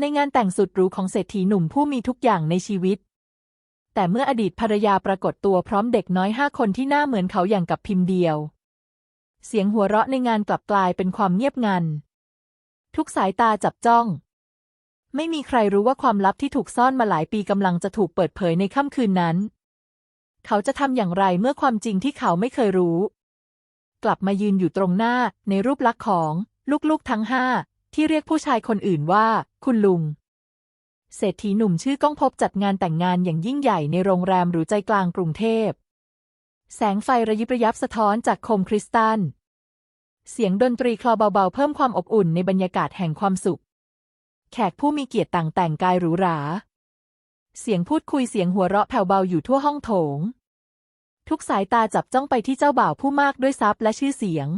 ในงานแต่งสุดหรูของเศรษฐีหนุ่มผู้มีทุกอย่างในชีวิต แต่เมื่ออดีตภรรยาปรากฏตัวพร้อมเด็กน้อยห้าคนที่หน้าเหมือนเขาอย่างกับพิมพ์เดียว เสียงหัวเราะในงานกลับกลายเป็นความเงียบงัน ทุกสายตาจับจ้อง ไม่มีใครรู้ว่าความลับที่ถูกซ่อนมาหลายปีกำลังจะถูกเปิดเผยในค่ำคืนนั้น เขาจะทำอย่างไรเมื่อความจริงที่เขาไม่เคยรู้ กลับมายืนอยู่ตรงหน้าในรูปลักษณ์ของลูกๆทั้งห้า ที่เรียกผู้ชายคนอื่นว่า คุณลุง เศรษฐีหนุ่มชื่อก้องพบจัดงานแต่งงานอย่างยิ่งใหญ่ในโรงแรมหรูใจกลางกรุงเทพ แสงไฟระยิบระยับสะท้อนจากโคมคริสตัล เสียงดนตรีคลอเบาๆ เพิ่มความอบอุ่นในบรรยากาศแห่งความสุข แขกผู้มีเกียรติต่างแต่งกายหรูหรา เสียงพูดคุยเสียงหัวเราะแผ่วเบาอยู่ทั่วห้องโถง ทุกสายตาจับจ้องไปที่เจ้าบ่าวผู้มากด้วยทรัพย์และชื่อเสียง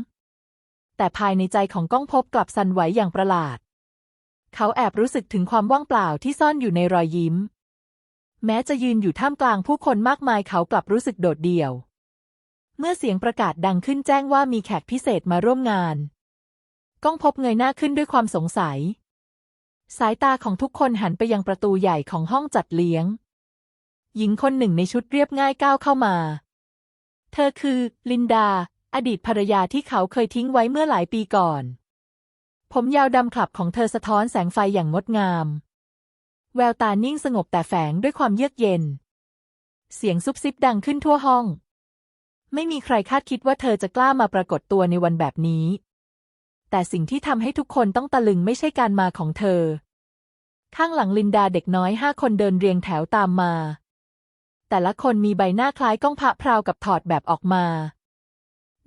แต่ภายในใจของก้องพบกลับสั่นไหวอย่างประหลาด เขาแอบรู้สึกถึงความว่างเปล่าที่ซ่อนอยู่ในรอยยิ้ม แม้จะยืนอยู่ท่ามกลางผู้คนมากมายเขากลับรู้สึกโดดเดี่ยว เมื่อเสียงประกาศดังขึ้นแจ้งว่ามีแขกพิเศษมาร่วมงาน ก้องพบเงยหน้าขึ้นด้วยความสงสัย สายตาของทุกคนหันไปยังประตูใหญ่ของห้องจัดเลี้ยง หญิงคนหนึ่งในชุดเรียบง่ายก้าวเข้ามา เธอคือ ลินดา อดีตภรรยาที่เขาเคยทิ้งไว้เมื่อหลายปีก่อน ผมยาวดำขลับของเธอสะท้อนแสงไฟอย่างงดงาม แววตานิ่งสงบแต่แฝงด้วยความเยือกเย็น เสียงซุบซิบดังขึ้นทั่วห้อง ไม่มีใครคาดคิดว่าเธอจะกล้ามาปรากฏตัวในวันแบบนี้ แต่สิ่งที่ทำให้ทุกคนต้องตะลึงไม่ใช่การมาของเธอ ข้างหลังลินดาเด็กน้อยห้าคนเดินเรียงแถวตามมาแต่ละคนมีใบหน้าคล้ายก้องพระพราวกับถอดแบบออกมา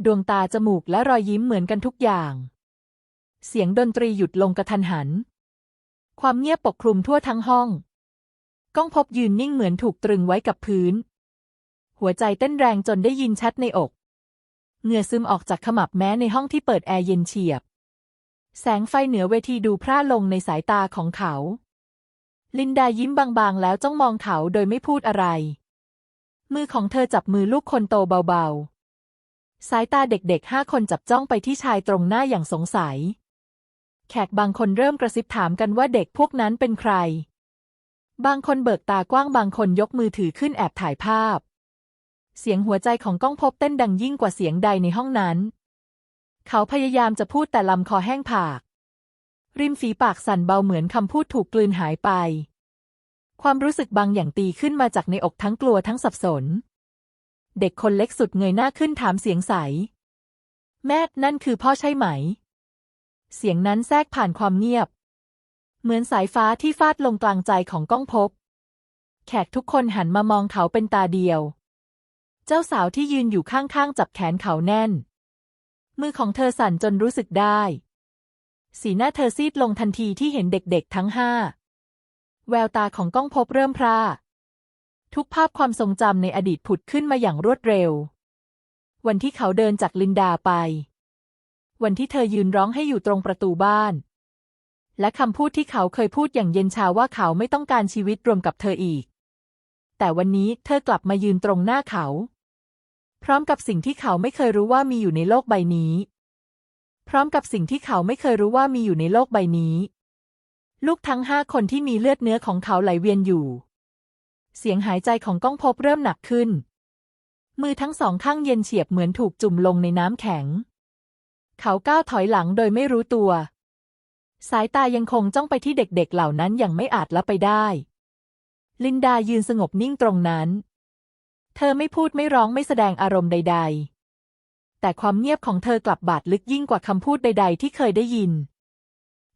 ดวงตาจมูกและรอยยิ้มเหมือนกันทุกอย่าง เสียงดนตรีหยุดลงกระทันหัน ความเงียบปกคลุมทั่วทั้งห้อง ก้องพบยืนนิ่งเหมือนถูกตรึงไว้กับพื้น หัวใจเต้นแรงจนได้ยินชัดในอก เหงื่อซึมออกจากขมับแม้ในห้องที่เปิดแอร์เย็นเฉียบ แสงไฟเหนือเวทีดูพร่าลงในสายตาของเขา ลินดายิ้มบางๆ แล้วจ้องมองเขาโดยไม่พูดอะไร มือของเธอจับมือลูกคนโตเบาๆ สายตาเด็กๆห้าคนจับจ้องไปที่ชายตรงหน้าอย่างสงสัย แขกบางคนเริ่มกระซิบถามกันว่าเด็กพวกนั้นเป็นใคร บางคนเบิกตากว้างบางคนยกมือถือขึ้นแอบถ่ายภาพ เสียงหัวใจของก้องพบเต้นดังยิ่งกว่าเสียงใดในห้องนั้น เขาพยายามจะพูดแต่ลำคอแห้งผาก ริมฝีปากสั่นเบาเหมือนคำพูดถูกกลืนหายไป ความรู้สึกบางอย่างตีขึ้นมาจากในอกทั้งกลัวทั้งสับสน เด็กคนเล็กสุดเงยหน้าขึ้นถามเสียงใส แม่นั่นคือพ่อใช่ไหม เสียงนั้นแทรกผ่านความเงียบ เหมือนสายฟ้าที่ฟาดลงกลางใจของก้องพบ แขกทุกคนหันมามองเขาเป็นตาเดียว เจ้าสาวที่ยืนอยู่ข้างๆจับแขนเขาแน่น มือของเธอสั่นจนรู้สึกได้ สีหน้าเธอซีดลงทันทีที่เห็นเด็กๆทั้งห้า แววตาของก้องพบเริ่มพร่า ทุกภาพความทรงจำในอดีตผุดขึ้นมาอย่างรวดเร็ว วันที่เขาเดินจากลินดาไป วันที่เธอยืนร้องให้อยู่ตรงประตูบ้าน และคำพูดที่เขาเคยพูดอย่างเย็นชาว่าเขาไม่ต้องการชีวิตรวมกับเธออีก แต่วันนี้เธอกลับมายืนตรงหน้าเขา พร้อมกับสิ่งที่เขาไม่เคยรู้ว่ามีอยู่ในโลกใบนี้ พร้อมกับสิ่งที่เขาไม่เคยรู้ว่ามีอยู่ในโลกใบนี้ ลูกทั้งห้าคนที่มีเลือดเนื้อของเขาไหลเวียนอยู่ เสียงหายใจของก้องพบเริ่มหนักขึ้น มือทั้งสองข้างเย็นเฉียบเหมือนถูกจุ่มลงในน้ำแข็ง เขาก้าวถอยหลังโดยไม่รู้ตัว สายตายังคงจ้องไปที่เด็กๆเหล่านั้นอย่างไม่อาจละไปได้ ลินดายืนสงบนิ่งตรงนั้น เธอไม่พูดไม่ร้องไม่แสดงอารมณ์ใด ๆ แต่ความเงียบของเธอกลับบาดลึกยิ่งกว่าคำพูดใด ๆ ที่เคยได้ยิน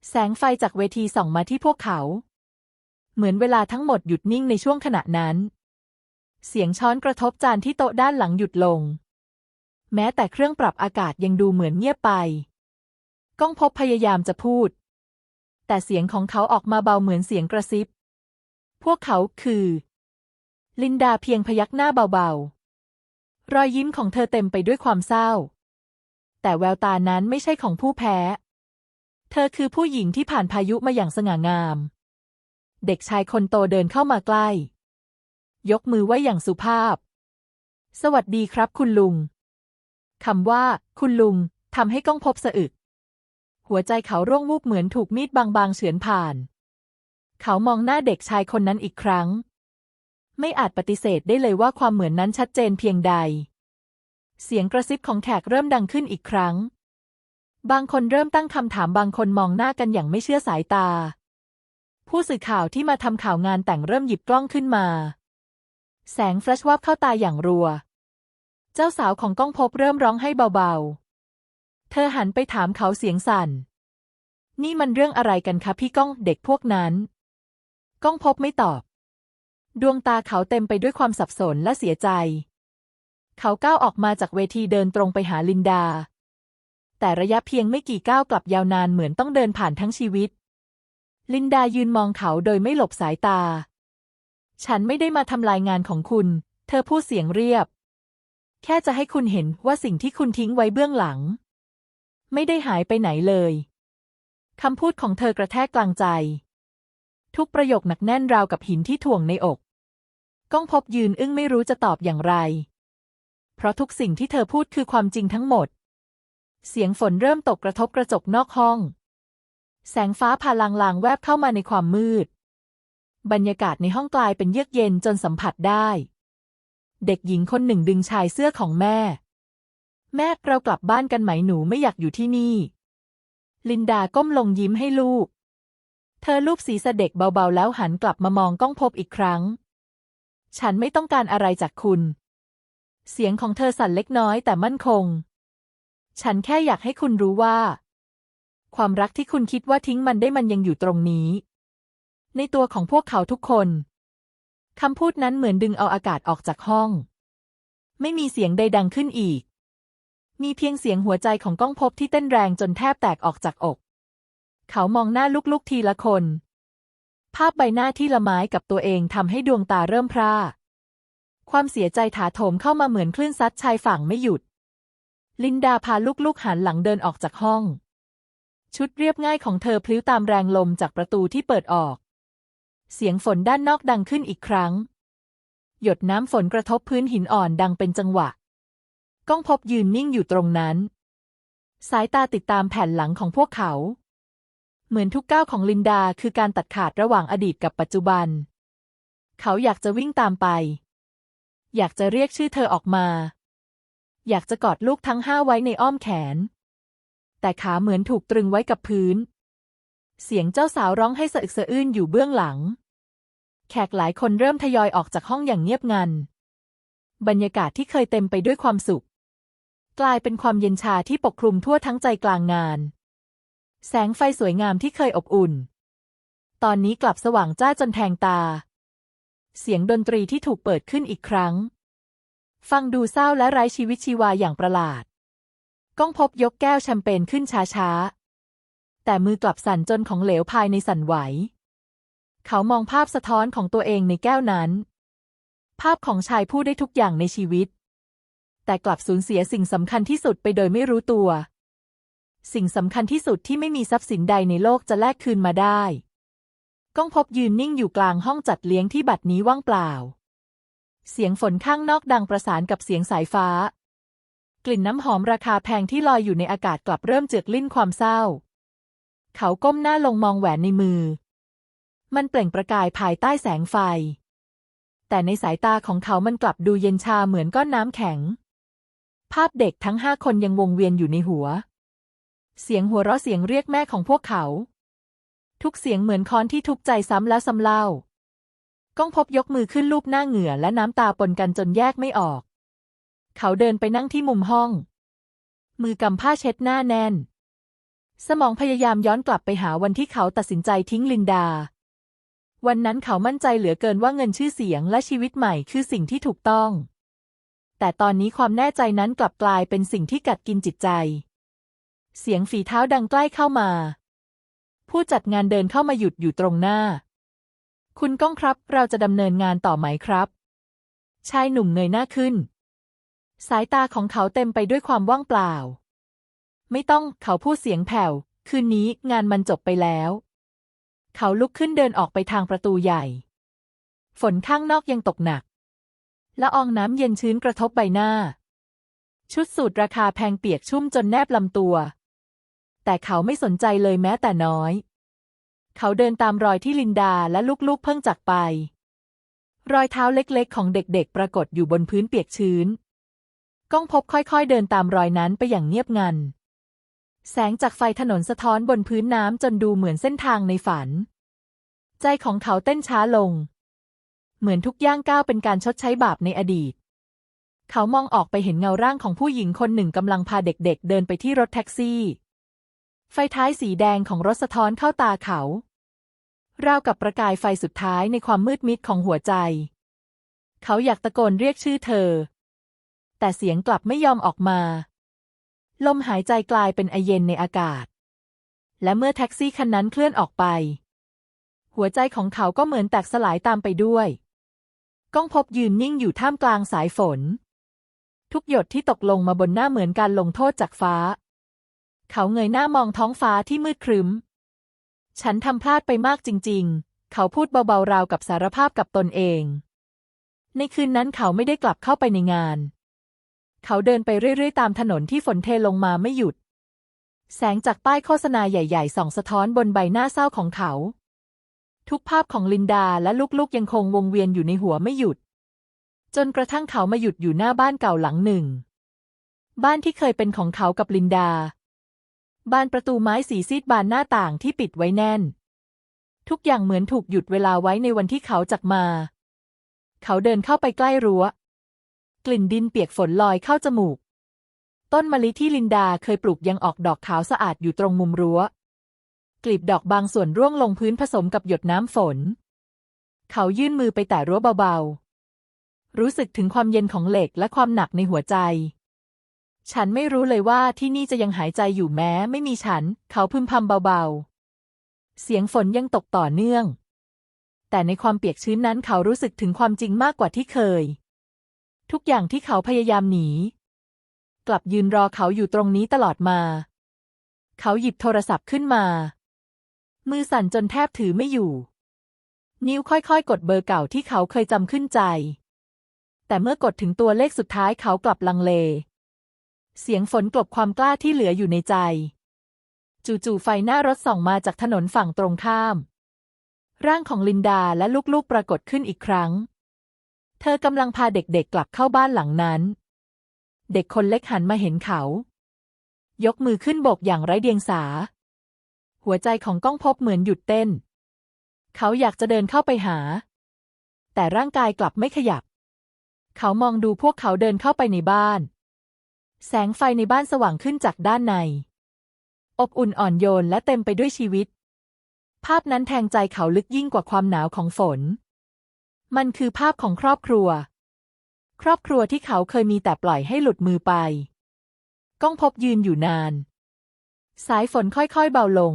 แสงไฟจากเวทีส่องมาที่พวกเขา เหมือนเวลาทั้งหมดหยุดนิ่งในช่วงขณะนั้น เสียงช้อนกระทบจานที่โต๊ะด้านหลังหยุดลง แม้แต่เครื่องปรับอากาศยังดูเหมือนเงียบไป ก้องพบพยายามจะพูด แต่เสียงของเขาออกมาเบาเหมือนเสียงกระซิบ พวกเขาคือ ลินดาเพียงพยักหน้าเบาๆ รอยยิ้มของเธอเต็มไปด้วยความเศร้า แต่แววตานั้นไม่ใช่ของผู้แพ้ เธอคือผู้หญิงที่ผ่านพายุมาอย่างสง่างาม เด็กชายคนโตเดินเข้ามาใกล้ ยกมือไหว้อย่างสุภาพ สวัสดีครับคุณลุง คำว่า คุณลุงทำให้ก้องพบสะอึก หัวใจเขาร่วงวูบเหมือนถูกมีดบางๆเฉือนผ่าน เขามองหน้าเด็กชายคนนั้นอีกครั้ง ไม่อาจปฏิเสธได้เลยว่าความเหมือนนั้นชัดเจนเพียงใด เสียงกระซิบของแขกเริ่มดังขึ้นอีกครั้ง บางคนเริ่มตั้งคำถามบางคนมองหน้ากันอย่างไม่เชื่อสายตา ผู้สื่อข่าวที่มาทำข่าวงานแต่งเริ่มหยิบกล้องขึ้นมา แสงแฟลชวับเข้าตาอย่างรัว เจ้าสาวของก้องพบเริ่มร้องให้เบาๆ เธอหันไปถามเขาเสียงสั่น นี่มันเรื่องอะไรกันคะพี่ก้องเด็กพวกนั้น ก้องพบไม่ตอบ ดวงตาเขาเต็มไปด้วยความสับสนและเสียใจ เขาก้าวออกมาจากเวทีเดินตรงไปหาลินดา แต่ระยะเพียงไม่กี่ก้าวกลับยาวนานเหมือนต้องเดินผ่านทั้งชีวิต ลินดายืนมองเขาโดยไม่หลบสายตา ฉันไม่ได้มาทำลายงานของคุณ เธอพูดเสียงเรียบ แค่จะให้คุณเห็นว่าสิ่งที่คุณทิ้งไว้เบื้องหลัง ไม่ได้หายไปไหนเลยคำพูดของเธอกระแทกกลางใจ ทุกประโยคหนักแน่นราวกับหินที่ถ่วงในอก ก้องพบยืนอึ้งไม่รู้จะตอบอย่างไร เพราะทุกสิ่งที่เธอพูดคือความจริงทั้งหมด เสียงฝนเริ่มตกกระทบกระจกนอกห้อง แสงฟ้าพาลางๆ แวบเข้ามาในความมืด บรรยากาศในห้องกลายเป็นเยือกเย็นจนสัมผัสได้ เด็กหญิงคนหนึ่งดึงชายเสื้อของแม่ แม่เรากลับบ้านกันไหมหนูไม่อยากอยู่ที่นี่ ลินดาก้มลงยิ้มให้ลูก เธอลูบศีรษะเด็กเบาๆ แล้วหันกลับมามองก้องพบอีกครั้ง ฉันไม่ต้องการอะไรจากคุณ เสียงของเธอสั่นเล็กน้อยแต่มั่นคง ฉันแค่อยากให้คุณรู้ว่า ความรักที่คุณคิดว่าทิ้งมันได้มันยังอยู่ตรงนี้ ในตัวของพวกเขาทุกคน คำพูดนั้นเหมือนดึงเอาอากาศออกจากห้อง ไม่มีเสียงใดดังขึ้นอีก มีเพียงเสียงหัวใจของก้องพบที่เต้นแรงจนแทบแตกออกจากอก เขามองหน้าลุกๆทีละคน ภาพใบหน้าที่ละไม้กับตัวเองทำให้ดวงตาเริ่มพร่า ความเสียใจถาโถมเข้ามาเหมือนคลื่นซัดชายฝั่งไม่หยุด ลินดาพาลูกๆหันหลังเดินออกจากห้อง ชุดเรียบง่ายของเธอพลิ้วตามแรงลมจากประตูที่เปิดออก เสียงฝนด้านนอกดังขึ้นอีกครั้ง หยดน้ำฝนกระทบพื้นหินอ่อนดังเป็นจังหวะ ก้องพบยืนนิ่งอยู่ตรงนั้น สายตาติดตามแผ่นหลังของพวกเขา เหมือนทุกก้าวของลินดาคือการตัดขาดระหว่างอดีตกับปัจจุบัน เขาอยากจะวิ่งตามไป อยากจะเรียกชื่อเธอออกมา อยากจะกอดลูกทั้งห้าไว้ในอ้อมแขน แต่ขาเหมือนถูกตรึงไว้กับพื้น เสียงเจ้าสาวร้องให้สะอึกสะอื้นอยู่เบื้องหลัง แขกหลายคนเริ่มทยอยออกจากห้องอย่างเงียบงัน บรรยากาศที่เคยเต็มไปด้วยความสุข กลายเป็นความเย็นชาที่ปกคลุมทั่วทั้งใจกลางงาน แสงไฟสวยงามที่เคยอบอุ่น ตอนนี้กลับสว่างจ้าจนแทงตา เสียงดนตรีที่ถูกเปิดขึ้นอีกครั้ง ฟังดูเศร้าและไร้ชีวิตชีวาอย่างประหลาด ก้องพบยกแก้วแชมเปญขึ้นช้าๆ แต่มือกลับสั่นจนของเหลวภายในสั่นไหว เขามองภาพสะท้อนของตัวเองในแก้วนั้น ภาพของชายผู้ได้ทุกอย่างในชีวิต แต่กลับสูญเสียสิ่งสำคัญที่สุดไปโดยไม่รู้ตัว สิ่งสำคัญที่สุดที่ไม่มีทรัพย์สินใดในโลกจะแลกคืนมาได้ก้องพบยืนนิ่งอยู่กลางห้องจัดเลี้ยงที่บัดนี้ว่างเปล่า เสียงฝนข้างนอกดังประสานกับเสียงสายฟ้า กลิ่นน้ำหอมราคาแพงที่ลอยอยู่ในอากาศกลับเริ่มเจือกลิ้นความเศร้า เขาก้มหน้าลงมองแหวนในมือ มันเปล่งประกายภายใต้แสงไฟ แต่ในสายตาของเขามันกลับดูเย็นชาเหมือนก้อนน้ำแข็ง ภาพเด็กทั้งห้าคนยังวงเวียนอยู่ในหัว เสียงหัวเราะเสียงเรียกแม่ของพวกเขา ทุกเสียงเหมือนค้อนที่ทุบใจซ้ำแล้วซ้ำเล่า ก้องพบยกมือขึ้นลูบหน้าเหงื่อและน้ำตาปนกันจนแยกไม่ออก เขาเดินไปนั่งที่มุมห้อง มือกำผ้าเช็ดหน้าแน่น สมองพยายามย้อนกลับไปหาวันที่เขาตัดสินใจทิ้งลินดา วันนั้นเขามั่นใจเหลือเกินว่าเงินชื่อเสียงและชีวิตใหม่คือสิ่งที่ถูกต้อง แต่ตอนนี้ความแน่ใจนั้นกลับกลายเป็นสิ่งที่กัดกินจิตใจ เสียงฝีเท้าดังใกล้เข้ามา ผู้จัดงานเดินเข้ามาหยุดอยู่ตรงหน้า คุณก้องครับ เราจะดำเนินงานต่อไหมครับชายหนุ่มเงยหน้าขึ้น สายตาของเขาเต็มไปด้วยความว่างเปล่า ไม่ต้องเขาพูดเสียงแผ่ว คืนนี้งานมันจบไปแล้ว เขาลุกขึ้นเดินออกไปทางประตูใหญ่ ฝนข้างนอกยังตกหนัก ละอองน้ำเย็นชื้นกระทบใบหน้า ชุดสูทราคาแพงเปียกชุ่มจนแนบลำตัว แต่เขาไม่สนใจเลยแม้แต่น้อย เขาเดินตามรอยที่ลินดาและลูกๆเพิ่งจากไป รอยเท้าเล็กๆ ของเด็กๆ ปรากฏอยู่บนพื้นเปียกชื้น ก้องพบค่อยๆเดินตามรอยนั้นไปอย่างเงียบงัน แสงจากไฟถนนสะท้อนบนพื้นน้ำจนดูเหมือนเส้นทางในฝัน ใจของเขาเต้นช้าลง เหมือนทุกย่างก้าวเป็นการชดใช้บาปในอดีต เขามองออกไปเห็นเงาร่างของผู้หญิงคนหนึ่งกำลังพาเด็กๆเดินไปที่รถแท็กซี่ ไฟท้ายสีแดงของรถสะท้อนเข้าตาเขา ราวกับประกายไฟสุดท้ายในความมืดมิดของหัวใจ เขาอยากตะโกนเรียกชื่อเธอ แต่เสียงกลับไม่ยอมออกมา ลมหายใจกลายเป็นไอเย็นในอากาศ และเมื่อแท็กซี่คันนั้นเคลื่อนออกไป หัวใจของเขาก็เหมือนแตกสลายตามไปด้วยก้องพบยืนนิ่งอยู่ท่ามกลางสายฝน ทุกหยดที่ตกลงมาบนหน้าเหมือนการลงโทษจากฟ้า เขาเงยหน้ามองท้องฟ้าที่มืดครึ้ม ฉันทำพลาดไปมากจริง ๆ เขาพูดเบาๆราวกับสารภาพกับตนเอง ในคืนนั้นเขาไม่ได้กลับเข้าไปในงาน เขาเดินไปเรื่อยๆ ตามถนนที่ฝนเทลงมาไม่หยุด แสงจากป้ายโฆษณาใหญ่ๆ ส่องสะท้อนบนใบหน้าเศร้าของเขา ทุกภาพของลินดาและลูกๆยังคงวงเวียนอยู่ในหัวไม่หยุด จนกระทั่งเขามาหยุดอยู่หน้าบ้านเก่าหลังหนึ่ง บ้านที่เคยเป็นของเขากับลินดา บานประตูไม้สีซีดบานหน้าต่างที่ปิดไว้แน่น ทุกอย่างเหมือนถูกหยุดเวลาไว้ในวันที่เขาจากมา เขาเดินเข้าไปใกล้รั้ว กลิ่นดินเปียกฝนลอยเข้าจมูก ต้นมะลิที่ลินดาเคยปลูกยังออกดอกขาวสะอาดอยู่ตรงมุมรั้ว กลีบดอกบางส่วนร่วงลงพื้นผสมกับหยดน้ำฝน เขายื่นมือไปแตะรั้วเบาๆ รู้สึกถึงความเย็นของเหล็กและความหนักในหัวใจ ฉันไม่รู้เลยว่าที่นี่จะยังหายใจอยู่แม้ไม่มีฉัน เขาพึมพำเบาๆ เสียงฝนยังตกต่อเนื่อง แต่ในความเปียกชื้นนั้นเขารู้สึกถึงความจริงมากกว่าที่เคย ทุกอย่างที่เขาพยายามหนี กลับยืนรอเขาอยู่ตรงนี้ตลอดมา เขาหยิบโทรศัพท์ขึ้นมา มือสั่นจนแทบถือไม่อยู่ นิ้วค่อยๆ กดเบอร์เก่าที่เขาเคยจำขึ้นใจ แต่เมื่อกดถึงตัวเลขสุดท้ายเขากลับลังเล เสียงฝนกลบความกล้าที่เหลืออยู่ในใจ จู่ๆไฟหน้ารถส่องมาจากถนนฝั่งตรงข้าม ร่างของลินดาและลูกๆปรากฏขึ้นอีกครั้ง เธอกำลังพาเด็กๆกลับเข้าบ้านหลังนั้น เด็กคนเล็กหันมาเห็นเขา ยกมือขึ้นโบกอย่างไร้เดียงสา หัวใจของก้องพบเหมือนหยุดเต้น เขาอยากจะเดินเข้าไปหา แต่ร่างกายกลับไม่ขยับ เขามองดูพวกเขาเดินเข้าไปในบ้าน แสงไฟในบ้านสว่างขึ้นจากด้านใน อบอุ่นอ่อนโยนและเต็มไปด้วยชีวิต ภาพนั้นแทงใจเขาลึกยิ่งกว่าความหนาวของฝน มันคือภาพของครอบครัว ครอบครัวที่เขาเคยมีแต่ปล่อยให้หลุดมือไป ก้องพบยืนอยู่นาน สายฝนค่อยๆเบาลง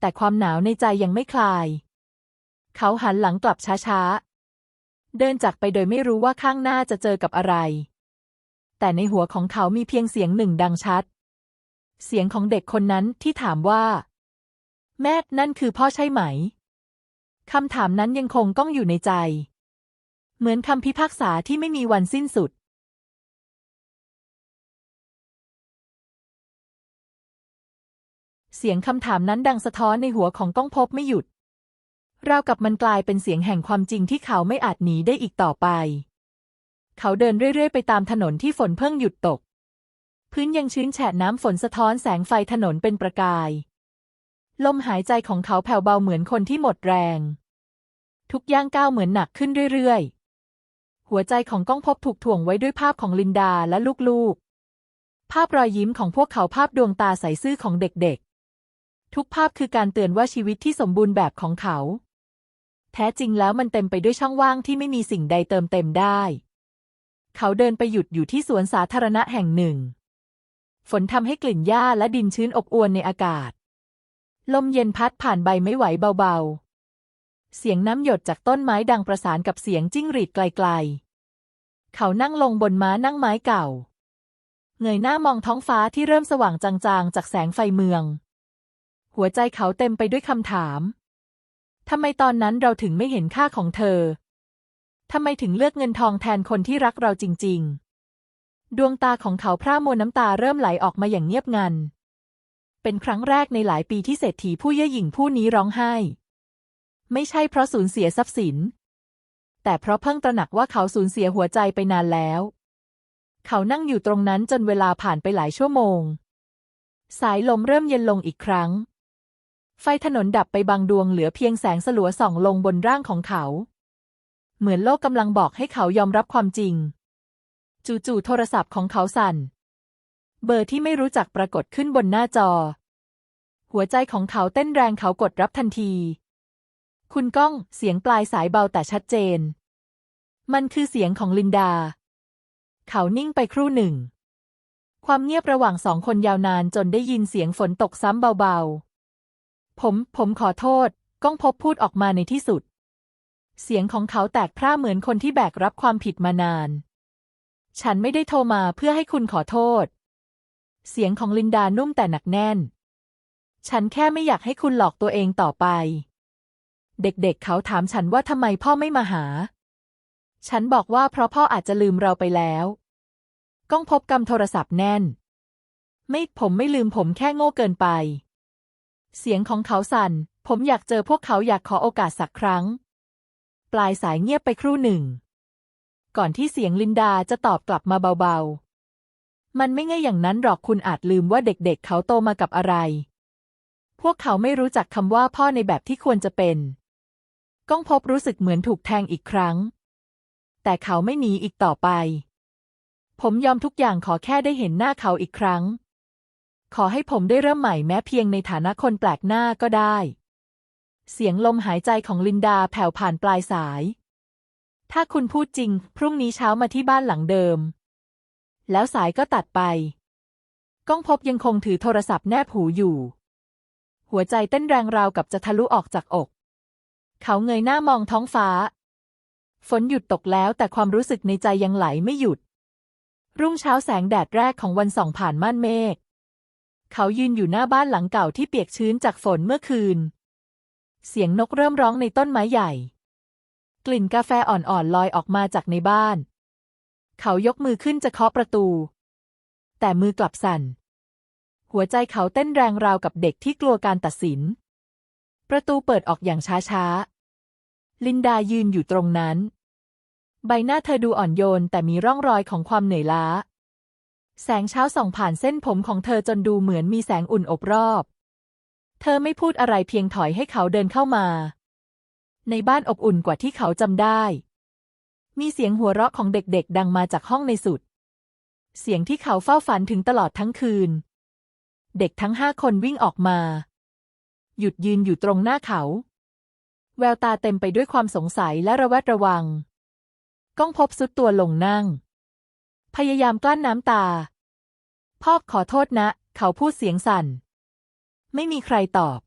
แต่ความหนาวในใจยังไม่คลาย เขาหันหลังกลับช้าๆ เดินจากไปโดยไม่รู้ว่าข้างหน้าจะเจอกับอะไร แต่ในหัวของเขามีเพียงเสียงหนึ่งดังชัด เสียงของเด็กคนนั้นที่ถามว่า แม่นั่นคือพ่อใช่ไหม คำถามนั้นยังคงก้องอยู่ในใจ เหมือนคำพิพากษาที่ไม่มีวันสิ้นสุด เสียงคำถามนั้นดังสะท้อนในหัวของก้องพบไม่หยุดราวกับมันกลายเป็นเสียงแห่งความจริงที่เขาไม่อาจหนีได้อีกต่อไป เขาเดินเรื่อย ๆ ไปตามถนนที่ฝนเพิ่งหยุดตก พื้นยังชื้นแฉะน้ำฝนสะท้อนแสงไฟถนนเป็นประกาย ลมหายใจของเขาแผ่วเบาเหมือนคนที่หมดแรง ทุกย่างก้าวเหมือนหนักขึ้นเรื่อยๆ หัวใจของก้องพบถูกถ่วงไว้ด้วยภาพของลินดาและลูกๆ ภาพรอยยิ้มของพวกเขาภาพดวงตาใสซื่อของเด็กๆ ทุกภาพคือการเตือนว่าชีวิตที่สมบูรณ์แบบของเขา แท้จริงแล้วมันเต็มไปด้วยช่องว่างที่ไม่มีสิ่งใดเติมเต็มได้ เขาเดินไปหยุดอยู่ที่สวนสาธารณะแห่งหนึ่ง ฝนทำให้กลิ่นหญ้าและดินชื้นอบอวลในอากาศ ลมเย็นพัดผ่านใบไม้ไหวเบาๆ เสียงน้ำหยดจากต้นไม้ดังประสานกับเสียงจิ้งหรีดไกลๆ เขานั่งลงบนม้านั่งไม้เก่า เงยหน้ามองท้องฟ้าที่เริ่มสว่างจางๆ จากแสงไฟเมือง หัวใจเขาเต็มไปด้วยคำถาม ทำไมตอนนั้นเราถึงไม่เห็นค่าของเธอ ทำไมถึงเลือกเงินทองแทนคนที่รักเราจริง ๆ ดวงตาของเขาพร่ามัวน้ำตาเริ่มไหลออกมาอย่างเงียบงัน เป็นครั้งแรกในหลายปีที่เศรษฐีผู้เย่อหยิ่งผู้นี้ร้องไห้ ไม่ใช่เพราะสูญเสียทรัพย์สิน แต่เพราะเพิ่งตระหนักว่าเขาสูญเสียหัวใจไปนานแล้ว เขานั่งอยู่ตรงนั้นจนเวลาผ่านไปหลายชั่วโมง สายลมเริ่มเย็นลงอีกครั้ง ไฟถนนดับไปบางดวงเหลือเพียงแสงสลัวส่องลงบนร่างของเขา เหมือนโลกกำลังบอกให้เขายอมรับความจริง จู่ๆโทรศัพท์ของเขาสั่น เบอร์ที่ไม่รู้จักปรากฏขึ้นบนหน้าจอ หัวใจของเขาเต้นแรงเขากดรับทันที คุณก้องเสียงปลายสายเบาแต่ชัดเจน มันคือเสียงของลินดา เขานิ่งไปครู่หนึ่ง ความเงียบระหว่างสองคนยาวนานจนได้ยินเสียงฝนตกซ้ำเบาๆ ผม ผมขอโทษ ก้องพบพูดออกมาในที่สุด เสียงของเขาแตกพร่าเหมือนคนที่แบกรับความผิดมานาน ฉันไม่ได้โทรมาเพื่อให้คุณขอโทษ เสียงของลินดานุ่มแต่หนักแน่น ฉันแค่ไม่อยากให้คุณหลอกตัวเองต่อไป เด็กๆเเขาถามฉันว่าทำไมพ่อไม่มาหา ฉันบอกว่าเพราะพ่ออาจจะลืมเราไปแล้ว ก้องพบกำโทรศัพท์แน่น ไม่ผมไม่ลืมผมแค่โง่เกินไป เสียงของเขาสั่น ผมอยากเจอพวกเขาอยากขอโอกาสสักครั้ง ปลายสายเงียบไปครู่หนึ่ง ก่อนที่เสียงลินดาจะตอบกลับมาเบาๆ มันไม่ง่ายอย่างนั้นหรอกคุณอาจลืมว่าเด็กๆเเขาโตมากับอะไร พวกเขาไม่รู้จักคำว่าพ่อในแบบที่ควรจะเป็น ก้องพบรู้สึกเหมือนถูกแทงอีกครั้ง แต่เขาไม่หนีอีกต่อไป ผมยอมทุกอย่างขอแค่ได้เห็นหน้าเขาอีกครั้ง ขอให้ผมได้เริ่มใหม่แม้เพียงในฐานะคนแปลกหน้าก็ได้ เสียงลมหายใจของลินดาแผ่วผ่านปลายสาย ถ้าคุณพูดจริง พรุ่งนี้เช้ามาที่บ้านหลังเดิม แล้วสายก็ตัดไป ก้องพบยังคงถือโทรศัพท์แนบหูอยู่ หัวใจเต้นแรงราวกับจะทะลุออกจากอก เขาเงยหน้ามองท้องฟ้า ฝนหยุดตกแล้วแต่ความรู้สึกในใจยังไหลไม่หยุด รุ่งเช้าแสงแดดแรกของวันส่องผ่านม่านเมฆ เขายืนอยู่หน้าบ้านหลังเก่าที่เปียกชื้นจากฝนเมื่อคืน เสียงนกเริ่มร้องในต้นไม้ใหญ่ กลิ่นกาแฟอ่อนๆลอยออกมาจากในบ้าน เขายกมือขึ้นจะเคาะประตู แต่มือกลับสั่น หัวใจเขาเต้นแรงราวกับเด็กที่กลัวการตัดสิน ประตูเปิดออกอย่างช้าๆ ลินดายืนอยู่ตรงนั้น ใบหน้าเธอดูอ่อนโยนแต่มีร่องรอยของความเหนื่อยล้า แสงเช้าส่องผ่านเส้นผมของเธอจนดูเหมือนมีแสงอุ่นอบรอบ เธอไม่พูดอะไรเพียงถอยให้เขาเดินเข้ามา ในบ้านอบอุ่นกว่าที่เขาจำได้ มีเสียงหัวเราะของเด็กๆ ดังมาจากห้องในสุด เสียงที่เขาเฝ้าฝันถึงตลอดทั้งคืน เด็กทั้งห้าคนวิ่งออกมา หยุดยืนอยู่ตรงหน้าเขา แววตาเต็มไปด้วยความสงสัยและระแวดระวัง ก้องพบสุดตัวลงนั่ง พยายามกลั้นน้ำตา พ่อขอโทษนะ เขาพูดเสียงสั่น ไม่มีใครตอบ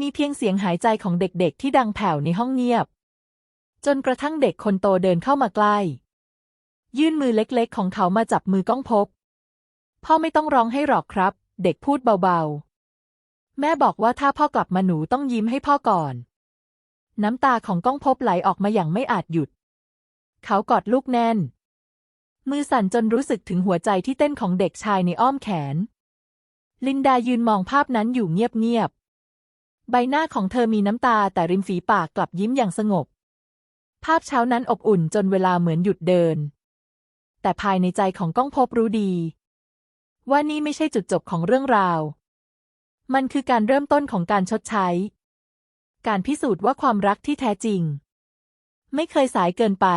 มีเพียงเสียงหายใจของเด็กๆ ที่ดังแผ่วในห้องเงียบ จนกระทั่งเด็กคนโตเดินเข้ามาใกล้ ยื่นมือเล็กๆ ของเขามาจับมือก้องพบ พ่อไม่ต้องร้องให้หรอกครับ เด็กพูดเบาๆ แม่บอกว่าถ้าพ่อกลับมาหนูต้องยิ้มให้พ่อก่อน น้ำตาของก้องพบไหลออกมาอย่างไม่อาจหยุด เขากอดลูกแน่น มือสั่นจนรู้สึกถึงหัวใจที่เต้นของเด็กชายในอ้อมแขน ลินดายืนมองภาพนั้นอยู่เงียบๆ ใบหน้าของเธอมีน้ำตาแต่ริมฝีปากกลับยิ้มอย่างสงบ ภาพเช้านั้นอบอุ่นจนเวลาเหมือนหยุดเดิน แต่ภายในใจของก้องพบรู้ดี ว่านี่ไม่ใช่จุดจบของเรื่องราว มันคือการเริ่มต้นของการชดใช้ การพิสูจน์ว่าความรักที่แท้จริง ไม่เคยสายเกินไป